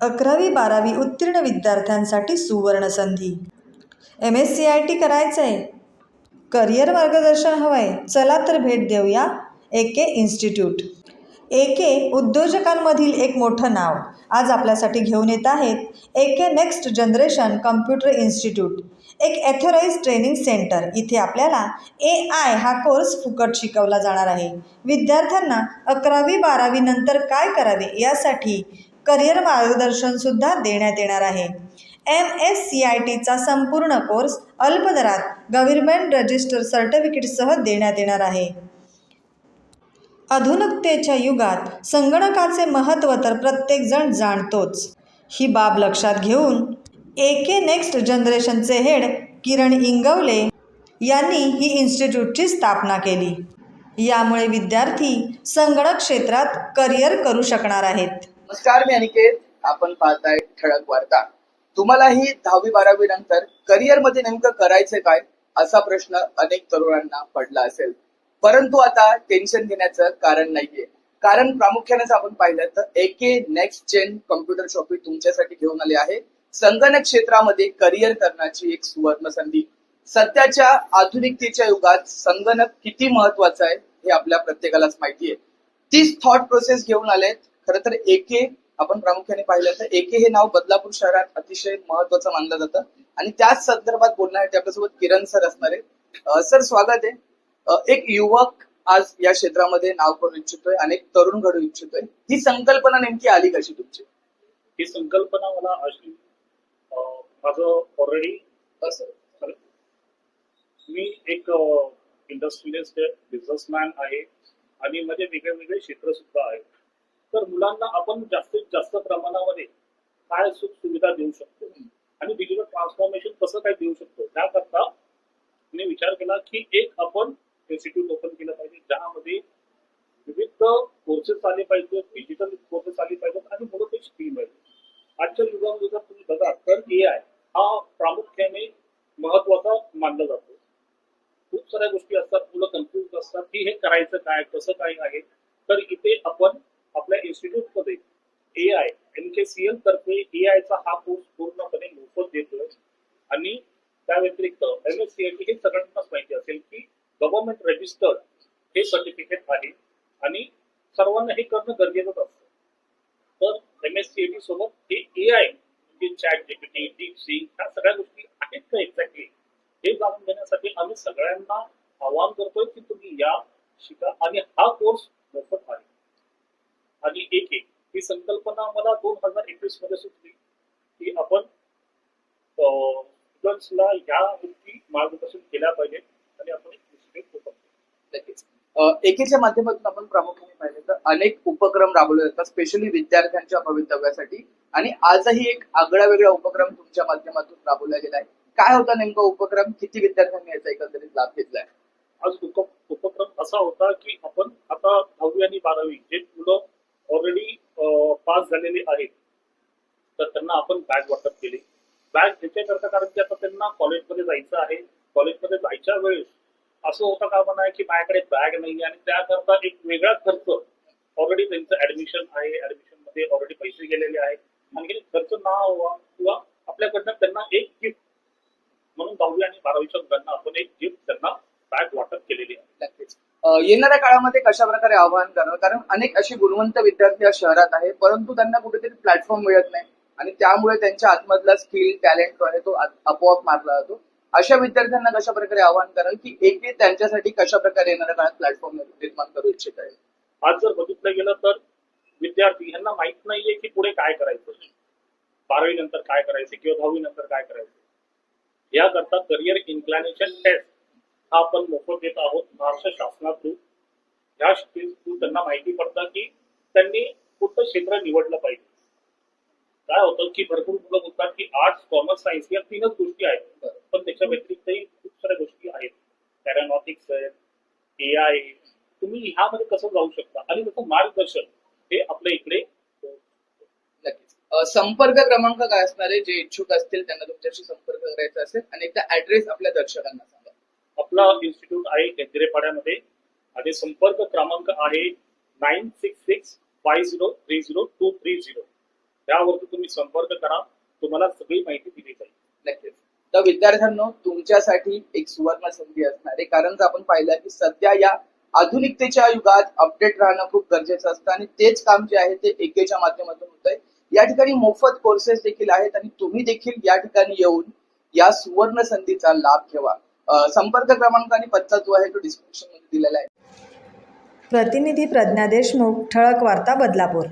अकरावी बारावी उत्तीर्ण विद्यार्थ्यांसाठी सुवर्णसंधी M S C I T करायचं आहे करिअर मार्गदर्शन हवं आहे चला तर भेट देऊया ए के इन्स्टिट्यूट. ए के उद्योजकांमधील एक मोठं नाव. आज आपल्यासाठी घेऊन येत आहेत A K next generation computer institute. एक ॲथोराईज ट्रेनिंग सेंटर इथे आपल्याला ए आय हा कोर्स फुकट शिकवला जाणार आहे. विद्यार्थ्यांना अकरावी बारावी नंतर काय करावे यासाठी करिअर मार्गदर्शनसुद्धा देण्यात येणार आहे. एम एस सी आय टीचा संपूर्ण कोर्स अल्प दरात गव्हर्मेंट रजिस्टर सर्टिफिकेटसह देण्यात येणार आहे. आधुनिकतेच्या युगात संगणकाचे महत्त्व तर प्रत्येकजण जाणतोच. ही बाब लक्षात घेऊन ए के नेक्स्ट जनरेशनचे हेड किरण इंगवले यांनी ही इन्स्टिट्यूटची स्थापना केली. यामुळे विद्यार्थी संगणक क्षेत्रात करिअर करू शकणार आहेत. नमस्कार मी अनिकेत. आपण पाहताय ठळक वार्ता. तुम्हालाही दहावी बारावी नंतर करिअरमध्ये नेमकं करायचं काय असा प्रश्न अनेक तरुणांना पडला असेल. परंतु आता टेन्शन घेण्याचं कारण नाहीये. कारण प्रामुख्याने आपण पाहिलं तर A K next gen computer shoppe तुमच्यासाठी घेऊन आले आहे. संगणक क्षेत्रामध्ये करिअर करण्याची एक सुवर्ण संधी. सध्याच्या आधुनिकतेच्या युगात संगणक किती महत्वाचं आहे हे आपल्या प्रत्येकालाच माहिती आहे तीच थॉट प्रोसेस घेऊन आलेत खरं तर एके आपण प्रामुख्याने पाहिलं तर एके हे नाव बदलापूर शहरात अतिशय महत्वाचं मानलं जातं. आणि त्याच संदर्भात बोलण्यासाठी आपल्यासोबत किरण सर असणार आहे सर स्वागत आहे. एक युवक आज या क्षेत्रामध्ये नाव करू इच्छितोय अनेक तरुण घडू इच्छितोय. ही संकल्पना नेमकी आली कशी तुमची? ही संकल्पना मला अशी माझं ऑलरेडी मी एक इंडस्ट्रियलिस्ट बिझनेसमॅन आहे. आणि माझे वेगळे वेगळे क्षेत्र सुद्धा आहेत. तर मुलांना आपण जास्तीत जास्त प्रमाणामध्ये काय सुख सुविधा देऊ शकतो? आणि डिजिटल ट्रान्सफॉर्मेशन कसं काय देऊ शकतो? त्याकरता मी विचार केला की एक आपण इन्स्टिट्यूट ओपन केलं पाहिजे ज्यामध्ये विविध कोर्सेस आले पाहिजेत डिजिटल कोर्सेस आले पाहिजेत आणि मुलं ते शिकली पाहिजे आजच्या युगामध्ये जर तुम्ही बघा तर ए आय हा प्रामुख्याने महत्त्वाचा मानला जातो. खूप साऱ्या गोष्टी असतात मुलं कन्फ्युज असतात की हे करायचं काय कसं काय आहे? तर इथे आपण इन्स्टिट्यूटमध्ये A I M K C L तर्फे ए आयचा हा कोर्स पूर्णपणे मोफत देतोय. आणि त्या व्यतिरिक्त एम एस सी एल हे सगळ्यांनाच माहिती असेल की गव्हर्नमेंट रजिस्टर्ड हे सर्टिफिकेट आहे आणि सर्वांना हे करणं गरजेचंच असतं. तर एम एस सी टी सोबत हे ए आय म्हणजे चॅट जीपीटी डीप सी ह्या सगळ्या गोष्टी आहेत का एक्झॅक्टली हे जाणून घेण्यासाठी आम्ही सगळ्यांना आवाहन करतोय की तुम्ही या शिका. आणि हा कोर्स मोफत आहे. आणि एक एक. ही संकल्पना मला दोन हजार एकवीसमध्ये सुचली की आपण स्टुडंट्सला ह्या गोष्टी मार्गदर्शन केल्या पाहिजेत आणि आपण. नक्कीच. एकेच्या माध्यमातून आपण प्रामुख्याने पाहिलं तर अनेक उपक्रम राबवले जातात स्पेशली विद्यार्थ्यांच्या भवितव्यासाठी. आणि आजही एक आगळा वेगळा उपक्रम तुमच्या माध्यमातून राबवला गेला आहे. काय होता नेमका उपक्रम? किती विद्यार्थ्यांनी याचा एकंदरीत लाभ घेतलाय? आज उप उपक्रम असा होता की आपण आता दहावी आणि बारावी जे मुलं ऑलरेडी पास uh, झालेले आहेत. तर त्यांना आपण बॅग वाटप केली. बॅग ह्याच्याकरता कारण की आता त्यांना कॉलेजमध्ये जायचं आहे. कॉलेजमध्ये जायच्या वेळेस असं होतं का म्हणा की माझ्याकडे बॅग नाही आणि त्याकरता एक वेगळा खर्च ऑलरेडी त्यांचं ऍडमिशन आहे. ऍडमिशनमध्ये ऑलरेडी पैसे गेलेले आहेत. आणखी खर्च ना व्हावा किंवा आपल्याकडनं त्यांना एक गिफ्ट म्हणून दहावी आणि बारावीच्या मुलांना आपण एक गिफ्ट त्यांना बॅग वाटप केलेली आहे. येणाऱ्या काळामध्ये कशा प्रकारे आवाहन करणार कारण अनेक असे गुणवंत विद्यार्थी या शहरात आहे परंतु त्यांना कुठेतरी प्लॅटफॉर्म मिळत नाही. आणि त्यामुळे त्यांच्या आतमधला स्किल टॅलेंट जो आहे तो आपोआप मारला जातो. अशा विद्यार्थ्यांना कशा प्रकारे आवाहन कराल की एक त्यांच्यासाठी कशा प्रकारे येणाऱ्या काळात प्लॅटफॉर्म निर्माण करू इच्छित आहे आज जर बघितलं गेलं तर विद्यार्थी यांना माहीत नाहीये की पुढे काय करायचं. बारावी नंतर काय करायचं किंवा दहावी नंतर काय करायचं. याकरता करिअर इन्क्लॅनेशन टेस्ट हा आपण मोफत देत आहोत महाराष्ट्र शासना थ्रू ह्या थ्रू त्यांना माहिती पडतं की त्यांनी कुठलं क्षेत्र निवडलं पाहिजे. काय होतं की भरपूर मुलं बोलतात की आर्ट्स कॉमर्स सायन्स या तीनच गोष्टी आहेत. पण त्याच्या व्यतिरिक्तही खूप साऱ्या गोष्टी आहेत. पॅरानॉटिक्स आहेत ए आय तुम्ही ह्यामध्ये कसं जाऊ शकता? आणि त्याचं मार्गदर्शन हे आपल्या इकडे संपर्क क्रमांक काय असणार आहे? जे इच्छुक असतील त्यांना तुमच्याशी संपर्क करायचा असेल आणि एकदा ऍड्रेस आपल्या दर्शकांना सांगा. आपला इन्स्टिट्यूट आहे केंद्रेपाड्यामध्ये आणि संपर्क क्रमांक आहे nine six six five zero three zero two three zero त्यावरती तुम्ही संपर्क करा. तुम्हाला सगळी माहिती दिली जाईल. नक्कीच. तर विद्यार्थ्यांनो तुमच्यासाठी एक सुवर्ण संधी असणार आहे. कारण जर आपण पाहिलं की सध्या या आधुनिकतेच्या युगात अपडेट राहणं खूप गरजेचं असतं. आणि तेच काम जे आहे ते एकेच्या माध्यमातून होत आहे. या ठिकाणी मोफत कोर्सेस देखील आहेत. आणि तुम्ही देखील या ठिकाणी येऊन या सुवर्ण संधीचा लाभ घ्यावा. संपर्क क्रमांक आणि पत्ता जो आहे तो डिस्क्रिप्शनमध्ये दिलेला आहे. प्रतिनिधी प्रज्ञा देशमुख ठळक वार्ता बदलापूर.